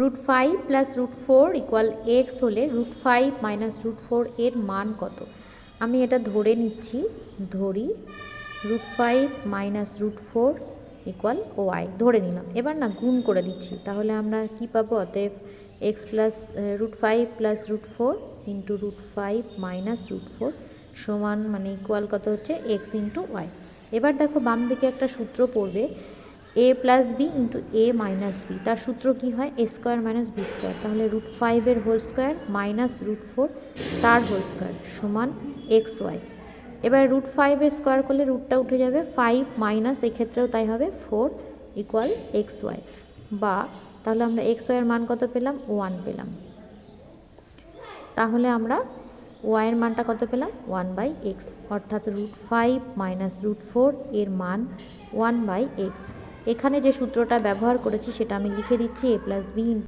Root five plus root four equal X হলে root five minus root four এর মান কত? আমি এটা ধরে নিচ্ছি, ধরি root five minus root four equal Y ধরে নিলাম। এবার না গুণ করে দিচ্ছি, তাহলে আমরা কি পাবো? অতএব X plus root five plus root four into root five minus root four সমান মানে ইকুয়াল কত হচ্ছে? এক্স ইন্টু ওয়াই এবার দেখো বাম দিকে একটা সূত্র পড়বে A plus B into A minus B তার সূত্র কী হয়? A square minus B square তাহলে রুট ফাইভের whole square minus root four তার হোল স্কোয়ার সমান এক্স ওয়াই এবার রুট ফাইভের স্কোয়ার করলে রুটটা উঠে যাবে ফাইভ মাইনাস এক্ষেত্রেও তাই হবে ফোর ইকুয়াল এক্স ওয়াই বা তাহলে আমরা এক্স ওয়াইয়ের মান কত পেলাম? ওয়ান পেলাম। তাহলে আমরা ওয়াইয়ের মানটা কত পেলাম? ওয়ান বাই এক্স অর্থাৎ root five minus root four এর মান ওয়ান বাই এক্স এখানে যে সূত্রটা ব্যবহার করেছি সেটা আমি লিখে দিচ্ছি এ প্লাস বি